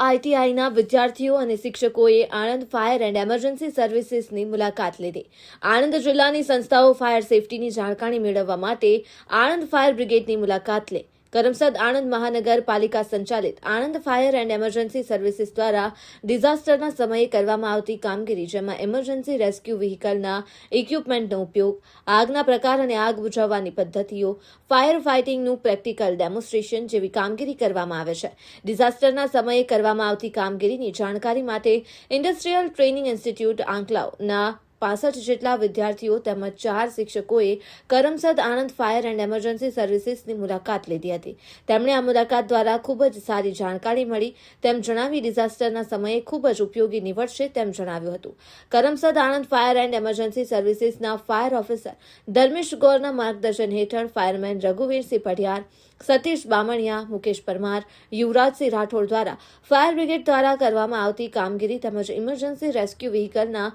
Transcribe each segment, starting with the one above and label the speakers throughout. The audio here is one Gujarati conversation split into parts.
Speaker 1: આઈટીઆઈના વિદ્યાર્થીઓ અને શિક્ષકોએ આણંદ ફાયર એન્ડ એમરજન્સી સર્વિસીસની મુલાકાત લીધી. આણંદ જિલ્લાની સંસ્થાઓ ફાયર સેફટીની જાણકારી મેળવવા માટે આણંદ ફાયર બ્રિગેડની મુલાકાત લે. કરમસદ આણંદ મહાનગરપાલિકા સંચાલિત Anand fire and emergency services દ્વારા ડિઝાસ્ટરના સમયે કરવામાં આવતી કામગીરી, જેમાં એમરજન્સી રેસ્ક્યુ વ્હીકલના ઇક્વિપમેન્ટનો ઉપયોગ, આગના પ્રકાર અને આગ બુઝાવવાની પદ્ધતિઓ, ફાયર ફાઇટિંગનું પ્રેક્ટિકલ ડેમોન્સ્ટ્રેશન જેવી કામગીરી કરવામાં આવે છે. ડિઝાસ્ટરના સમયે કરવામાં આવતી કામગીરીની જાણકારી માટે ઇન્ડસ્ટ્રીયલ ટ્રેનિંગ ઇન્સ્ટિટ્યૂટ આંકલાવના પાસઠ જેટલા વિદ્યાર્થીઓ તેમજ ચાર શિક્ષકોએ Karamsad Anand fire and emergency સર્વિસીસની મુલાકાત લીધી હતી. તેમણે આ મુલાકાત દ્વારા ખૂબ જ સારી જાણકારી મળી, તેમ જણાવી ડિઝાસ્ટરના સમયે ખૂબ જ ઉપયોગી નીવડશે તેમ જણાવ્યું હતું. Karamsad Anand fire and emergency સર્વિસીસના fire officer Dharmesh ગૌરના માર્ગદર્શન હેઠળ ફાયરમેન રઘુવીરસિંહ પઢિયાર, સતીશ બામણિયા, મુકેશ પરમાર, યુવરાજસિંહ રાઠોડ દ્વારા ફાયર બ્રિગેડ દ્વારા કરવામાં આવતી કામગીરી તેમજ ઇમરજન્સી રેસ્ક્યુ વ્હીકલના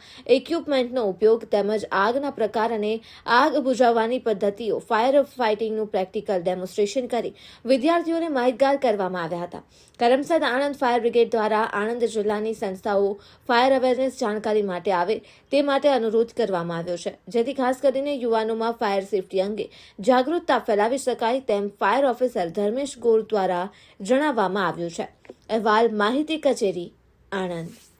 Speaker 1: ઇક્વિપમેન્ટનો ઉપયોગ તેમજ આગના પ્રકાર અને આગ બુઝાવવાની પદ્ધતિઓ ફાયર ફાઇટિંગનું પ્રેક્ટિકલ ડેમોન્સ્ટ્રેશન કરી વિદ્યાર્થીઓને માહિતગાર કરવામાં આવ્યા હતા. કરમસદ આણંદ ફાયર બ્રિગેડ દ્વારા આણંદ જિલ્લાની સંસ્થાઓ ફાયર અવેરનેસ જાણકારી માટે આવે તે માટે અનુરોધ કરવામાં આવ્યો છે. જેથી ખાસ કરીને યુવાનોમાં ફાયર સેફટી અંગે જાગૃતતા ફેલાવી શકાય તેમ ફાયર ઓફિસર ધર્મેશ ગોર દ્વારા જણાવવામાં આવ્યું છે. અહેવાલ માહિતી કચેરી, આણંદ.